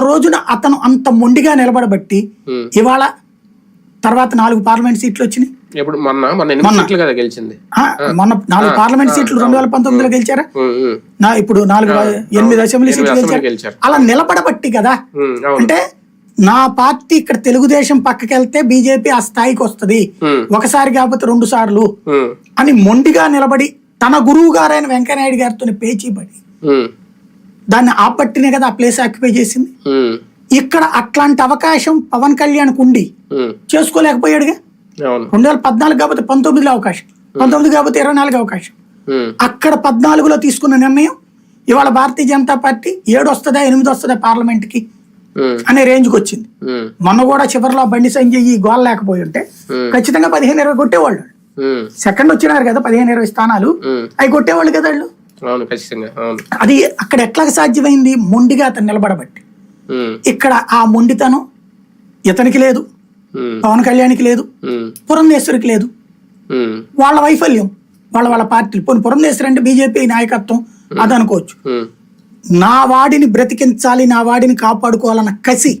రోజున అతను అంత మొండిగా నిలబడబట్టి. ఇవాళ తర్వాత నాలుగు పార్లమెంట్ సీట్లు వచ్చినాయి. మొన్న? గెలిచింది? నాలుగు పార్లమెంట్ సీట్లు రెండు వేల పంతొమ్మిదిలో గెలిచారా? నా ఇప్పుడు నాలుగు ఎనిమిది అసెంబ్లీ సీట్లు గెలిచారు. అలా నిలబడబట్టి కదా? అంటే నా పార్టీ ఇక్కడ తెలుగుదేశం పక్కకి వెళ్తే బీజేపీ ఆ స్థాయికి వస్తది. ఒకసారి కాకపోతే రెండు సార్లు. అని మొండిగా నిలబడి తన గురువు గారైన వెంకయ్యనాయుడు గారితో పేచీ పడి దాన్ని ఆపట్టినే కదా ఆ ప్లేస్ ఆక్యుపై చేసింది. ఇక్కడ అట్లాంటి అవకాశం పవన్ కళ్యాణ్కి ఉండి చేసుకోలేకపోయాడుగా. రెండు వేల పద్నాలుగు కాబట్టి పంతొమ్మిదిలో అవకాశం. పంతొమ్మిది కాబట్టి ఇరవై నాలుగు అవకాశం. అక్కడ పద్నాలుగులో తీసుకున్న నిర్ణయం ఇవాళ భారతీయ జనతా పార్టీ ఏడు వస్తుందా ఎనిమిది వస్తుందా పార్లమెంట్కి ఉమ్, అనే రేంజ్కి వచ్చింది. ఉమ్, మొన్న కూడా చివరిలో బండి సంజయ్ ఈ గోల్ లేకపోయి ఉంటే ఖచ్చితంగా పదిహేను ఇరవై కొట్టేవాళ్ళు. సెకండ్ వచ్చినారు కదా పదిహేను ఇరవై స్థానాలు. అవి కొట్టేవాళ్ళు కదా వాళ్ళు. అవును ఖచ్చితంగా అవును. అది అక్కడ ఎట్లా సాధ్యమైంది? మొండిగా అతను నిలబడబట్టి. ఇక్కడ ఆ మొండితనం ఇతనికి లేదు పవన్ కళ్యాణ్కి లేదు పురంధేశ్వరికి లేదు. వాళ్ళ వైఫల్యం వాళ్ళ వాళ్ళ పార్టీలు. పోనీ పురంధేశ్వరి అంటే బీజేపీ నాయకత్వం అది అనుకోవచ్చు. నా వాడిని బ్రతికించాలి నా వాడిని కాపాడుకోవాలన్న కసి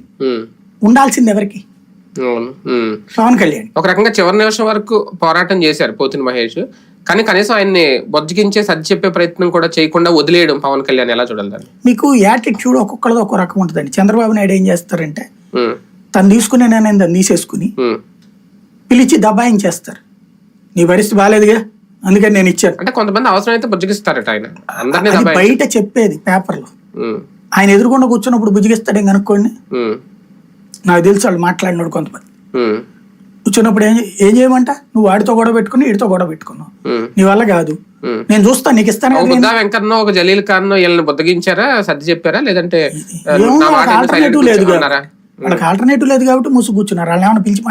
ఉండాల్సింది ఎవరికి. పవన్ కళ్యాణ్. ఒక రకంగా చివరి నిమిషం వరకు పోరాటం చేశారు పోతిన మహేష్. కానీ కనీసం ఆయన్ని బొజ్జగించే సర్ది చెప్పే ప్రయత్నం కూడా చేయకుండా వదిలేయడం పవన్ కళ్యాణ్ ఎలా చూడాలి మీకు యాటిట్యూడ్ ఒక్కొక్కరిది ఒక్కో రకం ఉంటుందండి. చంద్రబాబు నాయుడు ఏం చేస్తారంటే తను తీసుకునే నిర్ణయం దాన్ని తీసేసుకుని. పిలిచి దబాయించేస్తారు నీ పరిస్థితి బాగాలేదుగా అందుకని నేను ఇచ్చాను. అంటే కొంతమంది అవసరం అయితే బుజ్జగిస్తారట ఆయన. బయట చెప్పేది పేపర్లో. ఆయన ఎదురుకుండా కూర్చున్నప్పుడు బుజ్జిగిస్తాడే కనుక్కోండి? నాకు తెలుసు వాళ్ళు మాట్లాడినాడు కొంతమంది. కూర్చున్నప్పుడు ఏం ఏం చేయమంట? నువ్వు వాడితో గొడవ పెట్టుకుని వీడితో గొడవ పెట్టుకున్నావు. నీ వల్ల కాదు. నేను చూస్తాను నీకు ఇస్తాను వెంకన్నో ఒక జలీల్ ఖాన్ వీళ్ళని బుద్ధగించారా? సర్ది చెప్పారా? లేదంటే ఆల్టర్నేటివ్ లేదు? వాళ్ళకి ఆల్టర్నేటివ్ లేదు కాబట్టి ముసుగు కూర్చున్నారు. వాళ్ళు ఏమైనా పిలిచి